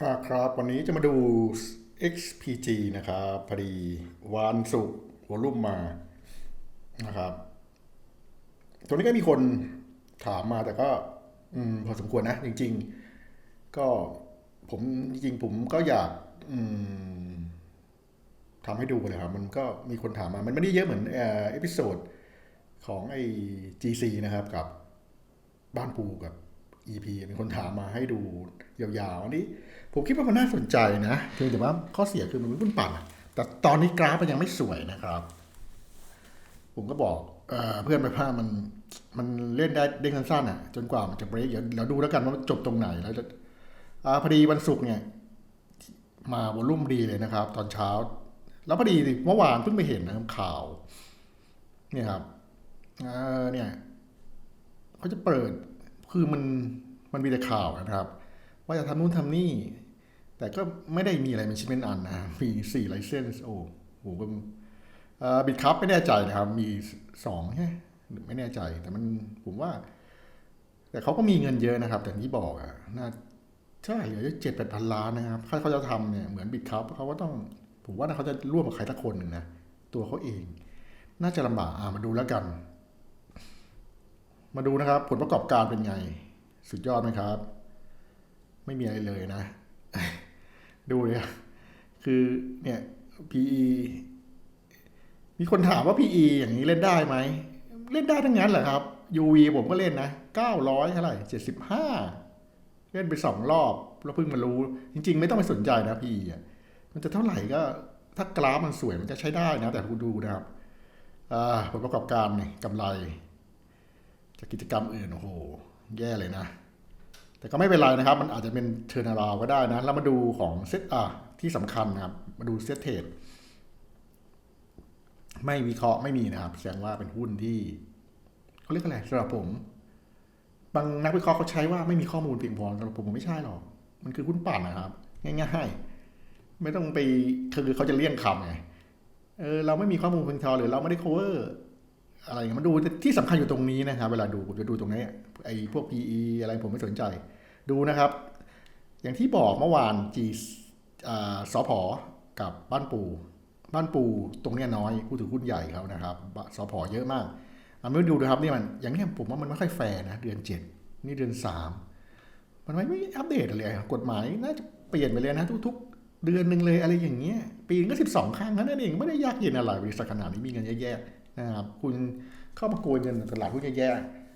ครับวันนี้จะมาดู XPG นะครับพอดีวันศุกร์วอลุ่มมานะครับ ตัวนี้ก็มีคนถามมาแต่ก็อพอสมควรนะ จริง ๆ ก็ผมจริงผมก็อยากทำให้ดูเลยครับ มันก็มีคนถามมา มันไม่ได้เยอะเหมือนเอ่อเอพิโซดของไอ้ GC นะครับ กับบ้านปูกับ EP มีคนถามมาให้ดูยาวๆ อันนี้ ผมคิดว่ามันน่าสนใจนะ เพียงแต่ว่าข้อเสียคือมันไม่ปุ้นปั่น แต่ตอนนี้กราฟมันยังไม่สวยนะครับ ผมก็บอกเอเพื่อนไปพามันมันเล่นได้เด้งสั้นๆอะ จนกว่ามันจะเบรกเดี๋ยวเดี๋ยวดูแล้วกันว่ามันจบตรงไหนแล้วจะอพอดีวันศุกร์เนี่ย มาวอลลุ่มดีเลยนะครับ ตอนเช้า แล้วพอดีเมื่อวานเพิ่งไปเห็นนะครับข่าว เนี่ยครับเเนี่ยเขาจะเปิด คือมันมันมีแต่ข่าวนะครับ ว่าจะทำนู่นทำนี่ แต่ก็ไม่ได้มีอะไรเป็นชิ้นเป็นอันนะมีสี่ไลเซนส์โอ้โหก็บิดคัพไม่แน่ใจนะครับ มีสองใช่ไหมไม่แน่ใจ แต่มันผมว่า แต่เขาก็มีเงินเยอะนะครับ แต่ที่บอกอะน่าใช่เหลือเจ็ดแปดพันล้านนะครับถ้าเขาจะทำเนี่ยเหมือนบิดคัพเขาก็ต้องผมว่าเขาจะร่วมกับใครสักคนหนึ่งนะตัวเขาเอง น่าจะลำบากอ่ามาดูแล้วกัน มาดูนะครับ ผลประกอบการเป็นไง สุดยอดไหมครับ ไม่มีอะไรเลยนะ ดูเลยคือเนี่ย PE มีคนถามว่า PE อย่างนี้เล่นได้ไหม เล่นได้ทั้งนั้นแหละครับ UV ผมก็เล่นนะ900เท่าไหร่75 เล่นไปสองรอบ แล้วเพิ่งมารู้ จริง ๆ ไม่ต้องไปสนใจนะ PE อะมันจะเท่าไหร่ก็ถ้ากราฟมันสวยมันจะใช้ได้นะ แต่คุณดูนะครับผลประกอบการกำไร จากกิจกรรมอื่นโอ้โห แย่เลยนะ แต่ก็ไม่เป็นไรนะครับ มันอาจจะเป็นเทอร์นาราก็ได้นะ แล้วมาดูของเซตอะที่สำคัญนะครับ มาดูเซตเทรดไม่วิเคราะห์ไม่มีนะครับ แสดงว่าเป็นหุ้นที่เขาเรียกอะไรสำหรับผม บางนักวิเคราะห์เขาใช้ว่าไม่มีข้อมูลเพียงพอสำหรับผมผมไม่ใช่หรอก มันคือหุ้นปั่นนะครับ ง่ายๆ ไม่ต้องไปคือเขาจะเลี่ยงคำไงเออเราไม่มีข้อมูลเพียงพอหรือเราไม่ได้ cover อะไรเงี้ยมันดูที่สำคัญอยู่ตรงนี้นะครับ เวลาดูผมจะดูตรงนี้ไอ้พวก PE อะไรผมไม่สนใจ ดูนะครับ อย่างที่บอกเมื่อวาน G อ่าสพกับบ้านปู บ้านปูตรงเนี้ยน้อยผู้ถือหุ้นใหญ่เขานะครับสอพอเยอะมากอันนี้ดูนะครับนี่มันอย่างเนี้ยผมว่ามันไม่ค่อยแฟร์นะเดือนเจ็ดนี่เดือนสามมันไม่ไม่อัปเดตอะไรกฎหมายน่าจะเปลี่ยนไปเลยนะทุก ๆ เดือนหนึ่งเลยอะไรอย่างเงี้ยปีนึงก็สิบสองครั้งนั่นเองไม่ได้ยากเย็นอะไรบริษัทขนาดนี้มีเงินแย่ๆ นะครับคุณเข้ามาโกยเงินตลาดหุ้นแย่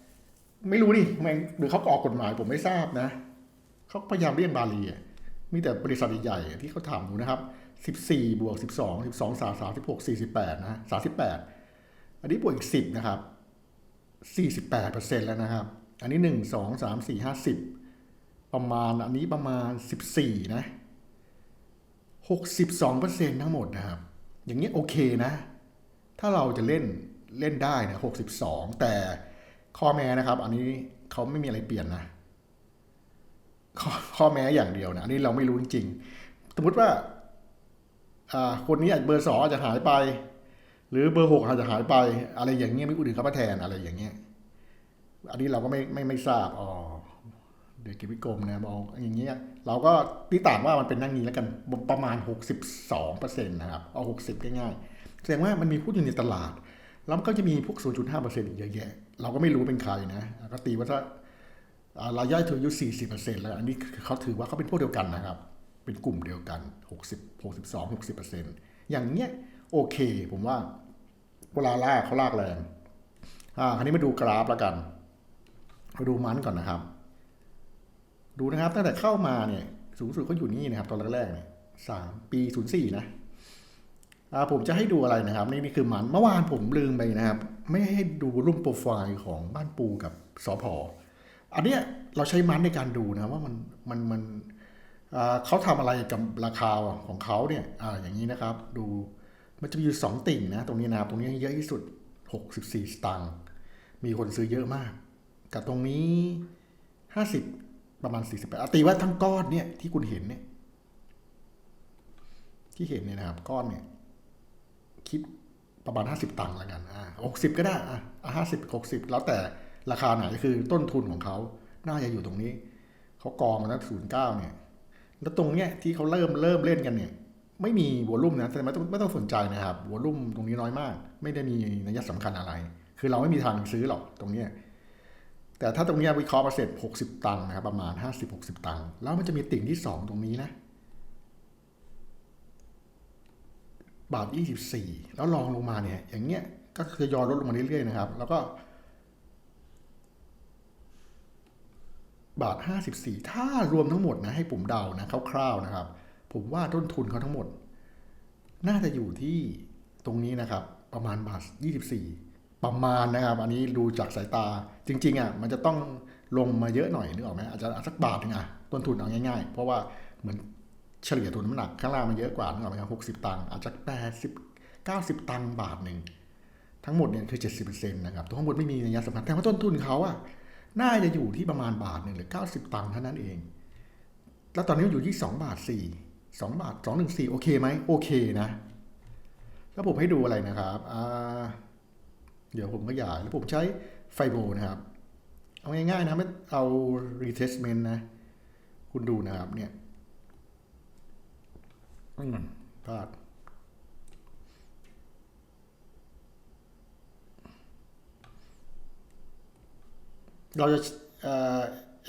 ๆไม่รู้ดิแม่งหรือเขาออกกฎหมายผมไม่ทราบนะเขาพยายามเลี่ยงบาลีอะมีแต่บริษัทใหญ่ๆที่เขาถามดูนะครับ14บวก12 12 3 36 48นะ38 อันนี้บวกอีก10นะครับ48เปอร์เซ็นต์แล้วนะครับ อันนี้ 1 2 3 4 50 ประมาณอันนี้ประมาณ 14 นะ 62เปอร์เซ็นต์ทั้งหมดนะครับ อย่างนี้โอเคนะ ถ้าเราจะเล่นเล่นได้นะ62แต่ข้อแม้นะครับ อันนี้เขาไม่มีอะไรเปลี่ยนนะข้อข้อแม้อย่างเดียวนะอันนี้เราไม่รู้จริงๆสมมติว่าคนนี้อาจเบอร์สองอาจจะหายไป หรือเบอร์หกอาจจะหายไป อะไรอย่างเงี้ยไม่คนอื่นเขามาแทนอะไรอย่างเงี้ยอันนี้เราก็ไม่ไม่ไม่ทราบอ๋อเดี๋ยวกิวิกรมนะบอกอย่างเงี้ยเราก็ตีต่างว่ามันเป็นนั่งนี้แล้วกันประมาณ 62เปอร์เซ็นต์นะครับเอา 60 ง่ายๆ แสดงว่ามันมีผู้อยู่ในตลาด แล้วมันก็จะมีพวก 0.5เปอร์เซ็นต์อีกเยอะแยะ เราก็ไม่รู้เป็นใครนะ ก็ตีว่าถ้ารายย่อยถืออยู่40%แล้ว อันนี้เขาถือว่าเขาเป็นพวกเดียวกันนะครับ เป็นกลุ่มเดียวกัน 60 62 60%อย่างเงี้ยโอเค ผมว่าเวลาลากเขาลากแรง อ่า คราวนี้มาดูกราฟแล้วกันมาดูมันก่อนนะครับ ดูนะครับตั้งแต่เข้ามาเนี่ยสูงสุดเขาอยู่นี่นะครับ ตอนแรกๆเนี่ยสามปี04นะอ่า ผมจะให้ดูอะไรนะครับ นี่นี่คือมันเมื่อวานผมลืมไปนะครับ ไม่ให้ดูรูปโปรไฟล์ของบ้านปูกับสอพออันเนี้ยเราใช้มันในการดูนะว่ามันมันมันอ่าเขาทำอะไรกับราคาของเขาเนี่ยอ่าอย่างนี้นะครับ ดูมันจะมีอยู่สองติ่งนะ ตรงนี้นะครับ ตรงนี้เยอะที่สุด 64 สตางค์มีคนซื้อเยอะมาก กับตรงนี้ 50 ประมาณ 48อะตีว่าทั้งก้อนเนี่ยที่คุณเห็นเนี่ยที่เห็นเนี่ยนะครับก้อนเนี่ย คิดประมาณ 50 ตังค์ล้วกันอ่า60ก็ได้อะห้าสิบหกสิบแล้วแต่ราคาไหนคือต้นทุนของเขาน่าจะอยู่ตรงนี้ เขากองมาตั้งศูนย์เก้าเนี่ย แล้วตรงเนี้ยที่เขาเริ่มเริ่มเล่นกันเนี่ย ไม่มีวอลุ่มนะแต่ไม่ต้องไม่ต้องสนใจนะครับวอลุ่มตรงนี้น้อยมาก ไม่ได้มีนัยสำคัญอะไร คือเราไม่มีทางซื้อหรอกตรงเนี้ยแต่ถ้าตรงเนี้ยวิเคราะห์มาเสร็จ60 ตังค์นะครับประมาณ 50-60 ตังค์แล้วมันจะมีติ่งที่ 2 ตรงนี้นะ บาท24 แล้วลองลงมาเนี่ย อย่างเงี้ยก็จะยอลดลงมาเรื่อยๆนะครับ แล้วก็ บาท 54 ถ้ารวมทั้งหมดนะให้ผมเดานะคร่าวๆนะครับ ผมว่าต้นทุนเขาทั้งหมด น่าจะอยู่ที่ตรงนี้นะครับ ประมาณบาท 24 ประมาณนะครับ อันนี้ดูจากสายตาจริงๆอะมันจะต้องลงมาเยอะหน่อยนึกออกไหมอาจจะสักบาทนึงอะต้นทุนเอาง่ายๆ เพราะว่าเหมือน เฉลี่ยทุนน้ำหนักข้างล่างมันเยอะกว่านึกออกไหมครับ60ตังค์อาจจะ80 90ตังค์บาทหนึ่งทั้งหมดเนี่ยคือ70%นต์นะครับ ตัวข้างบนไม่มีนัยสำคัญแต่ว่าต้นทุนเขาอะน่าจะอยู่ที่ประมาณบาทหนึ่งหรือ90ตังค์เท่านั้นเอง แล้วตอนนี้มันอยู่ที่2บาท4 2บาท2 1 4โอเคไหมโอเคนะ แล้วผมให้ดูอะไรนะครับเดี๋ยวผมขยายแล้วผมใช้ไฟโบนะครับ เอาง่ายๆนะไม่เอา retestment นะ คุณดูนะครับเนี่ย อืมพลาดเราจะเอ่อ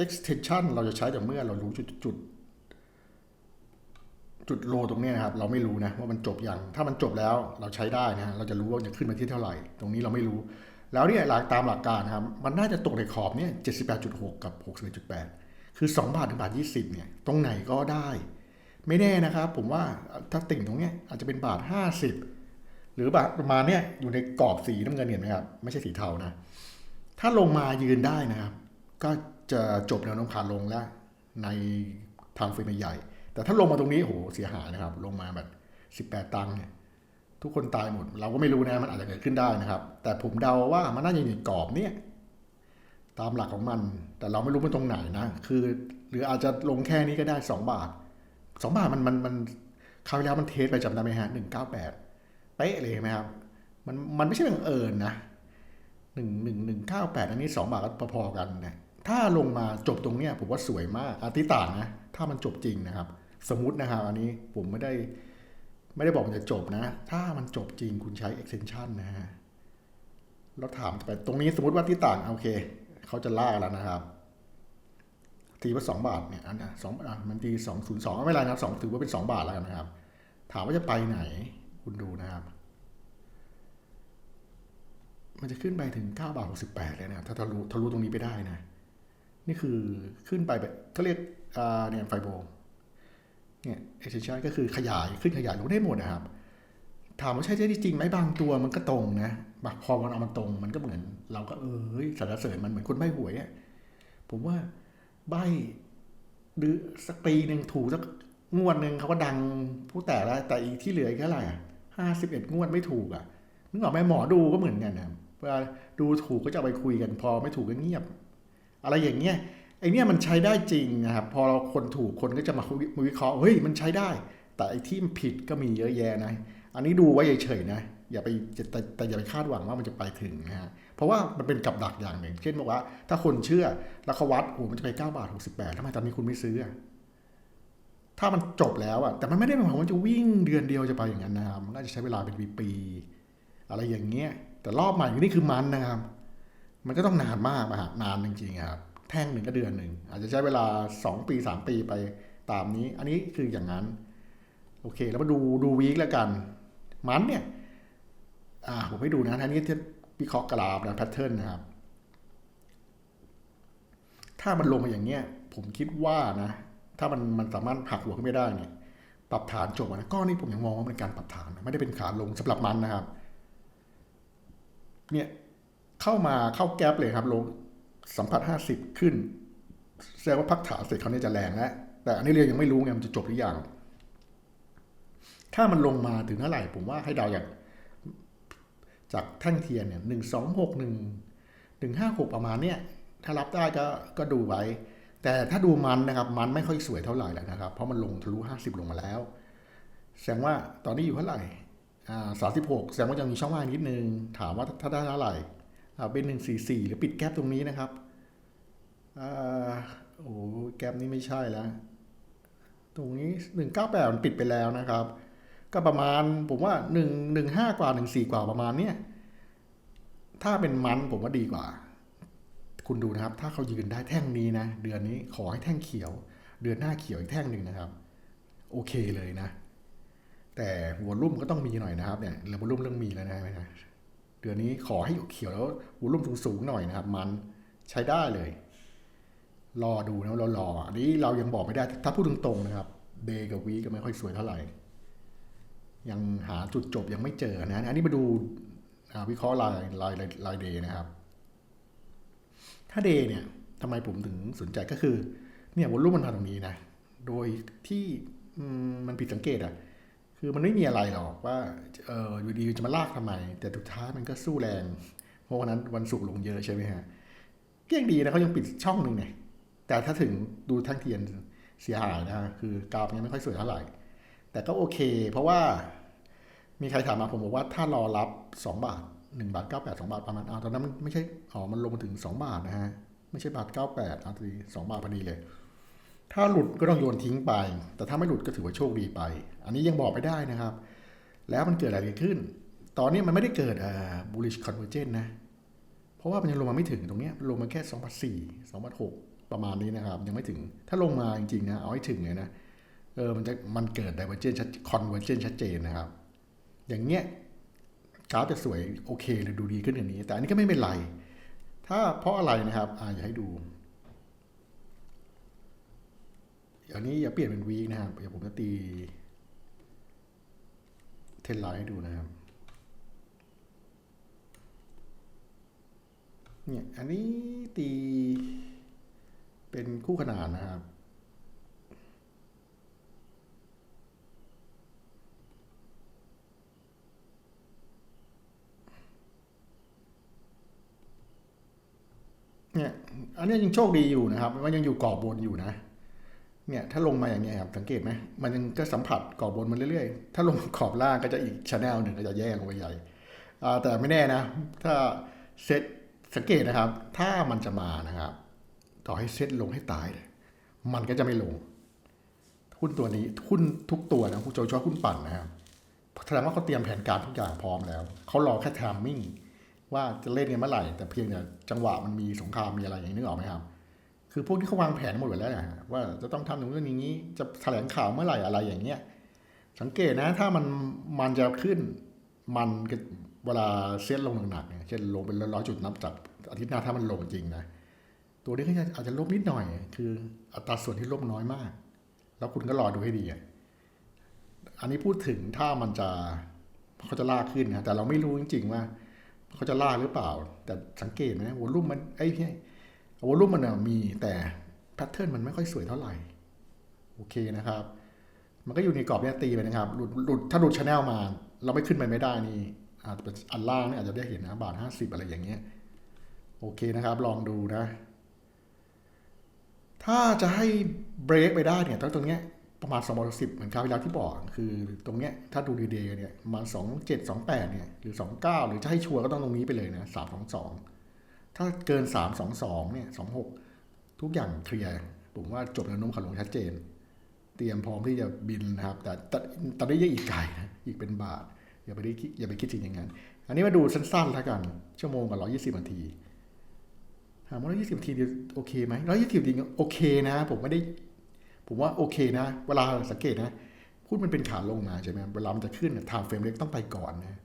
extension เราจะใช้แต่เมื่อเรารู้จุดจุดจุดโลตรงนี้นะครับ เราไม่รู้นะว่ามันจบอย่าง ถ้ามันจบแล้วเราใช้ได้นะฮะเราจะรู้ว่าจะขึ้นมาที่เท่าไหร่ ตรงนี้เราไม่รู้ แล้วเนี่ยหลักตามหลักการนะครับ มันน่าจะตกในขอบเนี่ย78.6 กับ 61.8 คือ 2 บาทถึงบาท 20เนี่ยตรงไหนก็ได้ ไม่แน่นะครับ ผมว่าถ้าติ่งตรงเนี้ยอาจจะเป็นบาท 50 หรือบาทประมาณเนี้ยอยู่ในกรอบสีน้ำเงินเห็นไหมครับ ไม่ใช่สีเทานะ ถ้าลงมายืนได้นะครับ ก็จะจบแนวโน้มขาลงแล้วในทางเฟรมใหญ่ แต่ถ้าลงมาตรงนี้โหเสียหายนะครับ ลงมาแบบ 18 ตังค์เนี่ยทุกคนตายหมด เราก็ไม่รู้นะมันอาจจะเกิดขึ้นได้นะครับ แต่ผมเดาว่ามันน่าจะอยู่ในกรอบเนี่ยตามหลักของมัน แต่เราไม่รู้มันตรงไหนนะ คือ หรืออาจจะลงแค่นี้ก็ได้ 2 บาท 2บาทมันมันมันคราวที่แล้วมันเทสไปจำได้ไหมฮะ198เก้าแป๊ะเลยไหมครับ มันมันไม่ใช่บังเอิญนะหนึ่งหนึ่งหนึ่งเก้าแปดอันนี้สองบาทก็พอๆกันนะถ้าลงมาจบตรงเนี้ยผมว่าสวยมากอาทิตานะ ถ้ามันจบจริงนะครับ สมมตินะครับอันนี้ผมไม่ได้ ไม่ได้บอกมันจะจบนะ ถ้ามันจบจริงคุณใช้ extension นะฮะแล้วถามไปตรงนี้สมมติว่าที่ต่างโอเค เขาจะล่าแล้วนะครับ ตีว่าสองบาทเนี่ยอันเนี้ยสองมันตีสองศูนย์สองไม่เป็นไรนะครับสองถือว่าเป็นสองบาทแล้วกันนะครับ ถามว่าจะไปไหนคุณดูนะครับ มันจะขึ้นไปถึง9บาท68เลยนะถ้าทะลุทะลุตรงนี้ไปได้นะ นี่คือขึ้นไปแบบเขาเรียกอ่าเนี่ยไฟโบเนี่ย extension ก็คือขยายขึ้นขยายลงได้หมดนะครับ ถามว่าใช่ใช่จริงไหมบางตัวมันก็ตรงนะบางพอมันเอามันตรงมันก็เหมือน เราก็เออเฮ้ยสรรเสริญมันเหมือนคนใบหวยอะผมว่า ใบหรือสักปีหนึ่งถูกสักงวดหนึ่งเขาก็ดังผู้แต่ละแต่อีกที่เหลืออีกเท่าไหร่ห้าสิบเอ็ดงวดไม่ถูกอะนึกออกไหมหมอดูก็เหมือนกันนะเวลาดูถูกก็จะไปคุยกันพอไม่ถูกก็เงียบ อะไรอย่างเงี้ยไอเนี้ยมันใช้ได้จริงนะครับพอเราคนถูกคนก็จะมาวิเคราะห์เฮ้ยมันใช้ได้ แต่ไอที่มันผิดก็มีเยอะแยะนะ อันนี้ดูไว้เฉยๆนะ อย่าไปแต่แต่อย่าไปคาดหวังว่ามันจะไปถึงนะฮะเพราะว่ามันเป็นกับดักอย่างหนึ่ง เช่นบอกว่า ถ้าคนเชื่อแล้วเขาวัดโอ้มันจะไป9บาท68ทำไมตอนนี้คุณไม่ซื้อถ้ามันจบแล้วอะแต่มันไม่ได้หมายความว่าจะวิ่งเดือนเดียวจะไปอย่างนั้นนะครับมันก็จะใช้เวลาเป็นปีๆอะไรอย่างเงี้ย แต่รอบใหม่นี่คือมันนะครับ มันก็ต้องนานมากนะฮะนานจริงๆครับแท่งหนึ่งก็เดือนหนึ่งอาจจะใช้เวลา 2 ปี 3 ปีไปตามนี้ อันนี้คืออย่างนั้น โอเค แล้วมาดูดูวีคแล้วกัน มันเนี่ย อ่าผมให้ดูนะท่านี้ที่วิเคราะห์กราฟนะแพทเทิร์นนะครับ ถ้ามันลงมาอย่างเงี้ย ผมคิดว่านะ ถ้ามันมันสามารถหักหัวขึ้นไม่ได้เนี่ย ปรับฐานจบนะก้อนนี้ผมยังมองว่าเป็นการปรับฐาน ไม่ได้เป็นขาลงสำหรับมันนะครับ เนี่ยเข้ามาเข้าแก๊ปเลยครับ ลงสัมผัสห้าสิบขึ้นแสดงว่าพักฐานเสร็จเขาเนี่ยจะแรงแล้วแต่อันนี้เรียนยังไม่รู้ไงมันจะจบหรือยังถ้ามันลงมาถึงเท่าไหร่ผมว่าให้เดาอย่าง จากแท่งเทียนเนี่ยหนึ่งสองหกหนึ่งหนึ่งห้าหกประมาณเนี่ยถ้ารับได้ก็ก็ดูไว้ แต่ถ้าดูมันนะครับมันไม่ค่อยสวยเท่าไหร่แล้วนะครับ เพราะมันลงทะลุห้าสิบลงมาแล้ว แสดงว่าตอนนี้อยู่เท่าไหร่อ่าสามสิบหกแสดงว่ายังมีช่องว่างนิดนึง ถามว่าถ้าได้เท่าไหร่อ่าเป็นหนึ่งสี่สี่หรือปิดแก๊ปตรงนี้นะครับอ่าโอ้แก๊ปนี้ไม่ใช่แล้ว ตรงนี้หนึ่งเก้าแปดมันปิดไปแล้วนะครับ ก็ประมาณผมว่าหนึ่งหนึ่งห้ากว่าหนึ่งสี่กว่าประมาณเนี้ยถ้าเป็นมันผมว่าดีกว่า คุณดูนะครับ ถ้าเขายืนได้แท่งนี้นะ เดือนนี้ขอให้แท่งเขียว เดือนหน้าเขียวอีกแท่งหนึ่งนะครับ โอเคเลยนะ แต่วอลลุ่มก็ต้องมีหน่อยนะครับเนี่ยแล้ววอลลุ่มเรื่องมีแล้วนะเห็นไหมนะเดือนนี้ขอให้เขียวแล้ววอลลุ่มสูงๆหน่อยนะครับ มันใช้ได้เลย รอดูนะเรารออันนี้เรายังบอกไม่ได้ ถ้าพูดตรงๆนะครับเดย์กับวีก็ไม่ค่อยสวยเท่าไหร่ ยังหาจุดจบยังไม่เจอนะอันนี้มาดูวิเคราะห์รายรายรายเดย์นะครับ ถ้าเดย์เนี่ยทำไมผมถึงสนใจก็คือ เนี่ยวอลลุ่มมันมาตรงนี้นะ โดยที่มันผิดสังเกตอะคือมันไม่มีอะไรหรอกว่าเอออยู่ดีจะมาลากทำไม แต่สุดท้ายมันก็สู้แรง เพราะวันนั้นวันศุกร์ลงเยอะใช่ไหมฮะก็ยังดีนะเขายังปิดช่องหนึ่งเนี่ยแต่ถ้าถึงดูทั้งเทียนเสียหายนะฮะคือกราฟยังไม่ค่อยสวยเท่าไหร่ แต่ก็โอเค เพราะว่ามีใครถามมาผมบอกว่าถ้ารอรับ 2 บาท 1 บาท 98 2 บาทประมาณอ้าตอนนั้นไม่ใช่อ๋อมันลงมาถึง 2 บาทนะฮะ ไม่ใช่บาท 98เอาทีสองบาทพอดีเลย ถ้าหลุดก็ต้องโยนทิ้งไป แต่ถ้าไม่หลุดก็ถือว่าโชคดีไป อันนี้ยังบอกไม่ได้นะครับ แล้วมันเกิดอะไรขึ้น ตอนนี้มันไม่ได้เกิดอ่า bullish convergence นะ เพราะว่ามันยังลงมาไม่ถึงตรงนี้ลงมาแค่2 4 2 6ประมาณนี้นะครับ ยังไม่ถึงถ้าลงมาจริงๆนะเอาให้ถึงเลยนะ เออมันจะมันเกิด divergence ชัด convergence ชัดเจนนะครับ อย่างเงี้ยกราฟจะสวยโอเคเลยดูดีขึ้นอย่างนี้ แต่อันนี้ก็ไม่เป็นไร ถ้าเพราะอะไรนะครับอ่าอยากให้ดูอันนี้อย่าเปลี่ยนเป็นวีคนะครับเดี๋ยวผมจะตีเทนไลน์ให้ดูนะครับเนี่ยอันนี้ตีเป็นคู่ขนานนะครับ เนี่ย อันนี้ยังโชคดีอยู่นะครับมันยังอยู่กรอบบนอยู่นะ เนี่ยถ้าลงมาอย่างเงี้ยครับสังเกตไหมมันยังก็สัมผัสกรอบบนมันเรื่อยๆ ถ้าลงขอบล่างก็จะอีกชแนลหนึ่งก็จะแย่ลงไปใหญ่อ่าแต่ไม่แน่นะ ถ้าเซตสังเกตนะครับ ถ้ามันจะมานะครับ ต่อให้เซตลงให้ตายเลยมันก็จะไม่ลงหุ้นตัวนี้หุ้นทุกตัวนะโดยเฉพาะหุ้นปั่นนะครับแสดงว่าเขาเตรียมแผนการทุกอย่างพร้อมแล้วเขารอแค่ทามมิ่ง ว่าจะเล่นกันเมื่อไหร่ แต่เพียงแต่จังหวะมันมีสงครามมีอะไรอย่างนี้นึกออกไหมครับ คือพวกที่เขาวางแผนหมดอยู่แล้วนะว่าจะต้องทำอย่างนู้นอย่างนี้จะแถลงข่าวเมื่อไหร่อะไรอย่างเงี้ยสังเกตนะถ้ามันมันจะขึ้นมันเวลาเซ็ตลงหนักๆเนี่ยเช่นลงเป็นร้อยจุดนับจากอาทิตย์หน้าถ้ามันลงจริงนะตัวนี้ก็อาจจะลบนิดหน่อย คืออัตราส่วนที่ลบน้อยมาก แล้วคุณก็รอดูให้ดีอันนี้พูดถึงถ้ามันจะเขาจะลากขึ้นนะแต่เราไม่รู้จริง ๆ ว่า เขาจะลาหรือเปล่า แต่สังเกตนะวอลลุ่มมันไอ้พี่วอลลุ่มมันมีแต่แพทเทิร์นมันไม่ค่อยสวยเท่าไหร่ โอเคนะครับ มันก็อยู่ในกรอบเนี้ยตีไปนะครับ หลุดหลุดถ้าหลุดชแนลมา เราไม่ขึ้นไปไม่ได้นี่อาจจะเป็นอันล่างนี่อาจจะได้เห็นนะบาทห้าสิบอะไรอย่างเงี้ย โอเคนะครับ ลองดูนะ ถ้าจะให้เบรกไปได้เนี่ยตรงเนี้ย ประมาณ2บาทสิบเหมือนคราวที่แล้วที่บอก คือตรงเนี้ยถ้าดูดีๆเนี่ยประมาณ 2 7 2 8 เนี่ย หรือ 29 หรือจะให้ชัวร์ก็ต้องตรงนี้ไปเลยนะ 3 2 2 ถ้าเกิน 3 2 2 เนี่ย 26 ทุกอย่างเคลียร์ ผมว่าจบแนวโน้มขาลงชัดเจน เตรียมพร้อมที่จะบินนะครับ แต่แต่ตอนนี้ยังอีกไกลนะ อีกเป็นบาท อย่าไปได้อย่าไปคิดถึงอย่างนั้น อันนี้มาดูสั้นๆแล้วกัน ชั่วโมงกับ 120นาทีถามว่า120นาทีโอเคไหม120จริงโอเคนะ ผมไม่ได้ ผมว่าโอเคนะ เวลาสังเกตนะพูดมันเป็นขาลงมาใช่ไหมเวลามันจะขึ้นทางเฟรมเล็กต้องไปก่อนนะ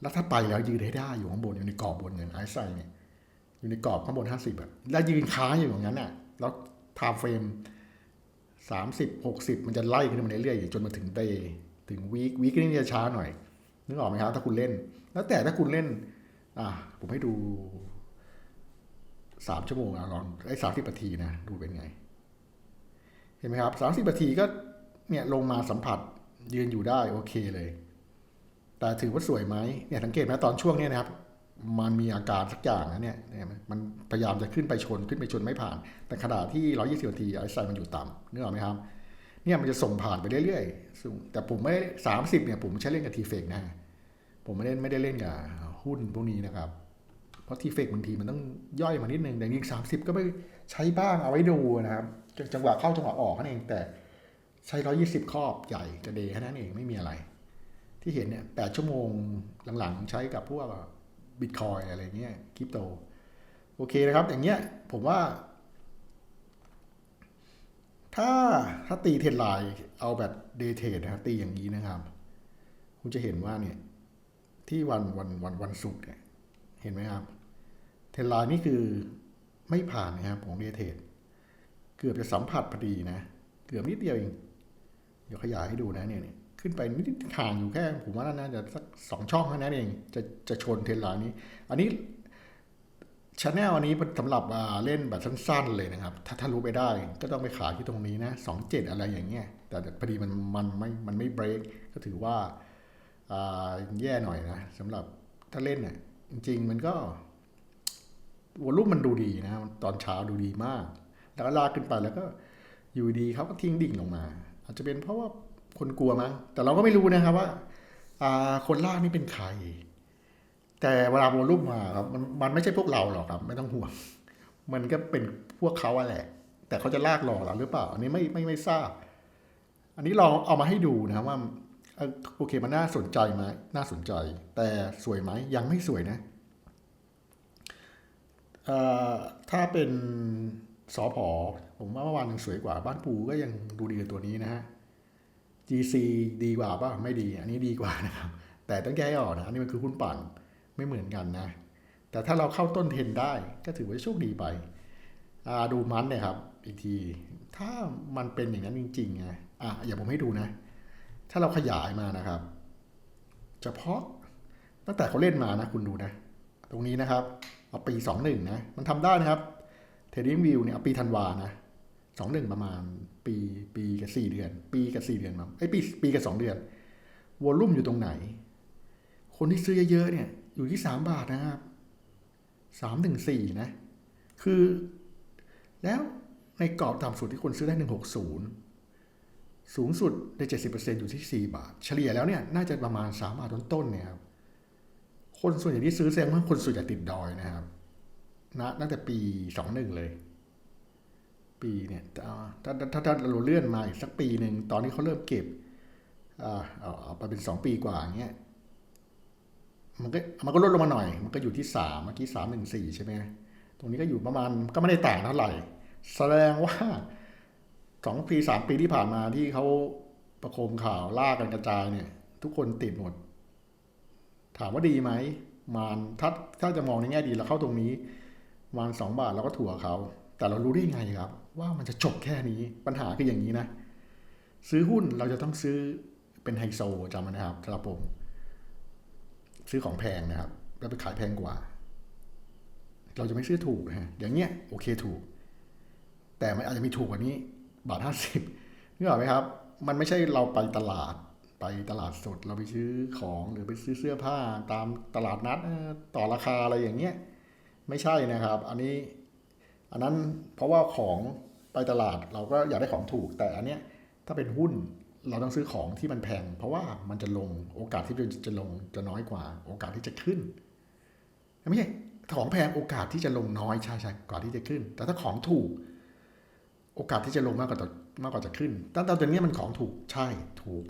แล้วถ้าไปแล้วยืนให้ได้อยู่ข้างบนอยู่ในกรอบบนอย่างไอซ์ไซเนี่ยอยู่ในกรอบข้างบน 50แบบแล้วยืนค้างอยู่อย่างนั้นน่ะแล้วไทม์เฟรม30 60 มันจะไล่ขึ้นมาเรื่อยๆจนมาถึงเดย์ถึงวีควีคนี่จะช้าหน่อยนึกออกไหมครับถ้าคุณเล่น แล้วแต่ถ้าคุณเล่นอะผมให้ดูสามชั่วโมงนะลองไอ้สามสิบนาทีนะ ดูเป็นไง เห็นไหมครับสามสิบนาทีก็เนี่ยลงมาสัมผัสยืนอยู่ได้โอเคเลย แต่ถือว่าสวยไหมเนี่ยสังเกตไหมตอนช่วงเนี้ยนะครับ มันมีอาการสักอย่างนะเนี่ยเนี่ยมันพยายามจะขึ้นไปชนขึ้นไปชนไม่ผ่าน แต่ขนาดที่ร้อยยี่สิบนาทีไอ้ไซมันอยู่ต่ำเนึกอไหมครับ เนี่ยมันจะส่งผ่านไปเรื่อยๆซึ่งแต่ผมไม่สามสิบเนี่ยผมใช้เล่นกับทีเฟกนะผมไม่ได้ไม่ได้เล่นกับหุ้นพวกนี้นะครับ เพราะทีเฟกบางทีมันต้องย่อยมานิดนึงแต่จริงสามสิบก็ไม่ใช้บ้างเอาไว้ดูนะครับ จังหวะเข้าจังหวะออกนั่นเอง แต่ใช้ร้อยี่สิบครอบใหญ่กระเดแค่นั้นเองไม่มีอะไร ที่เห็นเนี่ยแปดชั่วโมงหลังๆ ใช้กับพวกบิตคอยอะไรเงี้ยคริปโต โอเคนะครับ อย่างเงี้ยผมว่า ถ้าถ้าตีเทรนไลน์เอาแบบเดย์เทรดนะครับตีอย่างนี้นะครับ คุณจะเห็นว่าเนี่ย ที่วันวันวันวันศุกร์เนี่ย เห็นไหมครับ เทรนไลน์นี่คือไม่ผ่านนะครับของเดย์เทรด เกือบจะสัมผัสพอดีนะ เกือบนิดเดียวเอง เดี๋ยวขยายให้ดูนะเนี่ยขึ้นไปนิดห่างอยู่แค่ ผมว่าน่าจะสักสองช่องเท่นั้นเอง จะจะชนเทนไลน์นี้ อันนี้ชาแนลอันนี้สำหรับเล่นแบบสั้นๆเลยนะครับ ถ้าถ้ารู้ไปได้ก็ต้องไปขายที่ตรงนี้นะสองเจ็ดอะไรอย่างเงี้ย แต่พอดีมันมันไม่ มันไม่เบรกก็ถือว่าแย่หน่อยนะสำหรับถ้าเล่นเนี่ยจริงๆมันก็วอลลุ่มมันดูดีนะ ตอนเช้าดูดีมาก แล้วลากขึ้นไปแล้วก็อยู่ดีเขาก็ทิ้งดิ่งลงมา อาจจะเป็นเพราะว่าคนกลัวมั้งแต่เราก็ไม่รู้นะครับว่าอ่าคนลากนี่เป็นใคร แต่เวลาโวลุ่มมาครับมันมันไม่ใช่พวกเราหรอกครับ ไม่ต้องห่วง มันก็เป็นพวกเขาอะแหละ แต่เขาจะลากหลอกเราหรือเปล่า อันนี้ไม่ไม่ไม่ทราบ อันนี้เราเอามาให้ดูนะครับว่าโอเคมันน่าสนใจไหมน่าสนใจ แต่สวยไหมยังไม่สวยนะถ้าเป็น สอพอผมว่าเมื่อวานยังสวยกว่าบ้านปูก็ยังดูดีกว่าตัวนี้นะฮะ GC ดีกว่าป่ะไม่ดี อันนี้ดีกว่านะครับ แต่ต้องแก้ออกนะอันนี้มันคือหุ้นปั่นไม่เหมือนกันนะ แต่ถ้าเราเข้าต้นเทนได้ก็ถือว่าโชคดีไปดูมันเนี่ยครับ อีกที ถ้ามันเป็นอย่างนั้นจริงๆไงอะอย่าผมให้ดูนะ ถ้าเราขยายมานะครับ เฉพาะตั้งแต่เขาเล่นมานะคุณดูนะ ตรงนี้นะครับเอาปีสองหนึ่งนะ มันทำได้นะครับ เทดดิ้งวิวเนี่ยเอาปีธันวานะสองหนึ่งประมาณปีปีกับสี่เดือน ปีกับสี่เดือนมาไอ้ปีปีกับสองเดือนวอลลุ่มอยู่ตรงไหน คนที่ซื้อเยอะๆเนี่ย อยู่ที่สามบาทนะครับสามถึงสี่นะ คือ แล้วในกรอบต่ำสุดที่คนซื้อได้หนึ่งหกศูนย์สูงสุดในเจ็ดสิบเปอร์เซ็นอยู่ที่สี่บาท เฉลี่ยแล้วเนี่ย น่าจะประมาณสามบาทต้นๆเนี่ยครับคนส่วนใหญ่ที่ซื้อแสดงว่าคนส่วนใหญ่ติดดอยนะครับ นะตั้งแต่ปีสองหนึ่งเลย ปีเนี่ยถ้าถ้าถ้าเราเลื่อนมาอีกสักปีหนึ่งตอนนี้เขาเริ่มเก็บเอาเอาไปเป็นสองปีกว่าอย่างเงี้ยมันก็มันก็ลดลงมาหน่อย มันก็อยู่ที่สามเมื่อกี้สามหนึ่งสี่ใช่ไหมตรงนี้ก็อยู่ประมาณก็ไม่ได้ต่างเท่าไหร่ แสดงว่าสองปีสามปีที่ผ่านมาที่เขาประโคมข่าวล่ากันกระจายเนี่ย ทุกคนติดหมด ถามว่าดีไหมมันถ้าถ้าจะมองในแง่ดีเราเข้าตรงนี้ ประมันสองบาทเราก็ถั่วเขา แต่เรารู้ได้ไงครับ ว่ามันจะจบแค่นี้ปัญหาคืออย่างนี้นะ ซื้อหุ้นเราจะต้องซื้อเป็นไฮโซจำนะครับสำหรับผม ซื้อของแพงนะครับ แล้วไปขายแพงกว่า เราจะไม่ซื้อถูกนะอย่างเงี้ยโอเคถูก แต่มันอาจจะมีถูกกว่านี้บาทห้าสิบนึกออกไหมครับ มันไม่ใช่เราไปตลาดไปตลาดสดเราไปซื้อของหรือไปซื้อเสื้อผ้าตามตลาดนัดต่อราคาอะไรอย่างเงี้ย ไม่ใช่นะครับ อันนี้อันนั้นเพราะว่าของไปตลาดเราก็อยากได้ของถูกแต่อันเนี้ยถ้าเป็นหุ้นเราต้องซื้อของที่มันแพง เพราะว่ามันจะลงโอกาสที่จะลงจะน้อยกว่า โอกาสที่จะขึ้นไม่ใช่ของแพงโอกาสที่จะลงน้อยใช่ใช่กว่าที่จะขึ้น แต่ถ้าของถูก โอกาสที่จะลงมากกว่าต่อมากกว่าจะขึ้นแต่ตอนนี้มันของถูกใช่ถูก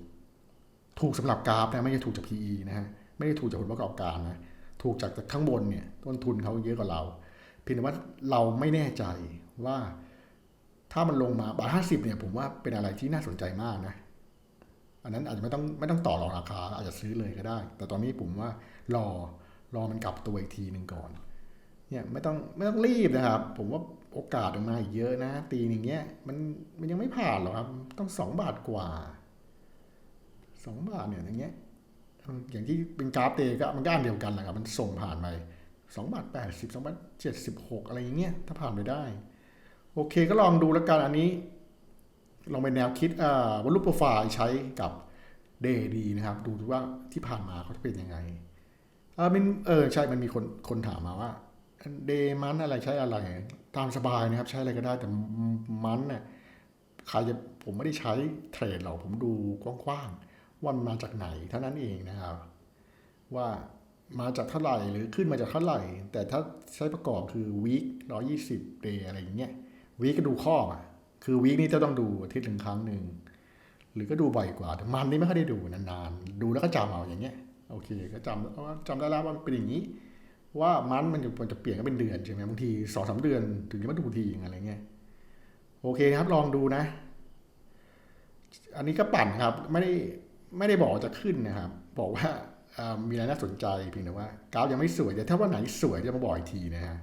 ถูกสำหรับกราฟนะไม่ใช่ถูกจาก PE นะฮะไม่ได้ถูกจากผลประกอบการนะ ถูกจากข้างบนเนี่ยต้นทุนเขาเยอะกว่าเรา เพียงแต่ว่าเราไม่แน่ใจว่าถ้ามันลงมาบาทห้าสิบเนี่ยผมว่าเป็นอะไรที่น่าสนใจมากนะ อันนั้นอาจจะไม่ต้องไม่ต้องต่อรองราคา อาจจะซื้อเลยก็ได้ แต่ตอนนี้ผมว่ารอรอมันกลับตัวอีกทีหนึ่งก่อน เนี่ยไม่ต้องไม่ต้องรีบนะครับ ผมว่าโอกาสออกมาอีกเยอะนะ ตีอย่งเงี้ยมันมันยังไม่ผ่านหรอกครับ ต้องสองบาทกว่าสองบาทเนี่ยอย่างเงี้ย อย่างที่เป็นกราฟเตก็มันก็อันเดียวกันแหละครับมันส่งผ่านไปสองบาทแปดสิบสองบาทเจ็ดสิบหกอะไรอย่างเงี้ยถ้าผ่านไปได้ โอเคก็ลองดูแล้วกันอันนี้ ลองเป็นแนวคิดอ่าวอลลุ่มโปรไฟล์ใช้กับเดดีนะครับ ดูดูว่าที่ผ่านมาเขาจะเป็นยังไงเออมันเออใช่มันมีคนคนถามมาว่าเดมันอะไรใช้อะไร ตามสบายนะครับ ใช้อะไรก็ได้แต่มันเนี่ยใครจะผมไม่ได้ใช้เทรดหรอกผมดูกว้างๆ ว่ามันมาจากไหนเท่านั้นเองนะครับ ว่ามาจากเท่าไหร่หรือขึ้นมาจากเท่าไหร่ แต่ถ้าใช้ประกอบคือวีคร้อยี่สิบเดย์อะไรอย่างเงี้ยวีคก็ดูข้ออะคือวีคนี้จะต้องดูอาทิตย์หนึ่งครั้งหนึ่งหรือก็ดูบ่อยกว่าแต่มันนี่ไม่ค่อยได้ดูนานๆ ดูแล้วก็จำเอาอย่างเงี้ยโอเค ก็จำจำได้แล้วว่ามันเป็นอย่างนี้ ว่ามันมันจะมันจะเปลี่ยนก็เป็นเดือนใช่ไหมบางทีสองสามเดือนถึงจะมาดูทีอะไรเงี้ยโอเคครับลองดูนะ อันนี้ก็ปั่นครับไม่ได้ ไม่ได้บอกจะขึ้นนะครับ บอกว่ามีอะไรน่าสนใจเพียงแต่ว่ากราฟยังไม่สวยเดี๋ยวถ้าวันไหนสวยจะมาบอกอีกทีนะฮะ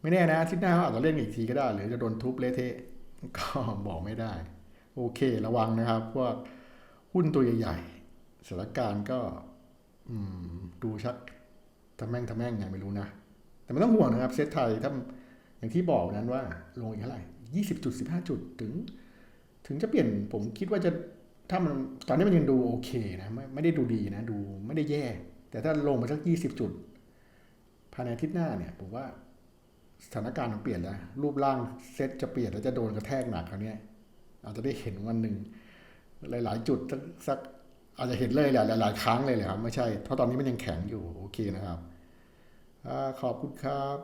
ไม่แน่นะทิตย์หน้าเขาอาจจะเล่นอีกทีก็ได้ หรือจะโดนทุบเละเทะก็บอกไม่ได้ โอเค ระวังนะครับพวกหุ้นตัวใหญ่ๆสถานการณ์ก็ดูชักทำแม่งทำแม่งไงไม่รู้นะ แต่ไม่ต้องห่วงนะครับเซตไทยถ้าอย่างที่บอกนั้นว่าลงอีกเท่าไหร่ยี่สิบจุดสิบห้าจุดถึง ถึงจะเปลี่ยนผมคิดว่าจะ ถ้ามันตอนนี้มันยังดูโอเคนะไม่ไม่ได้ดูดีนะ ดูไม่ได้แย่ แต่ถ้าลงมาสักยี่สิบจุดภายในอาทิตย์หน้าเนี่ยผมว่าสถานการณ์มันเปลี่ยนแล้ว รูปร่างเซตจะเปลี่ยนแล้วจะโดนกระแทกหนักคราวเนี้ยอาจจะได้เห็นวันหนึ่งหลาย ๆ จุดสักอาจจะเห็นเลยแหละหลาย ๆ ครั้งเลยแหละครับ ไม่ใช่ เพราะตอนนี้มันยังแข็งอยู่ โอเคนะครับอขอบคุณครับ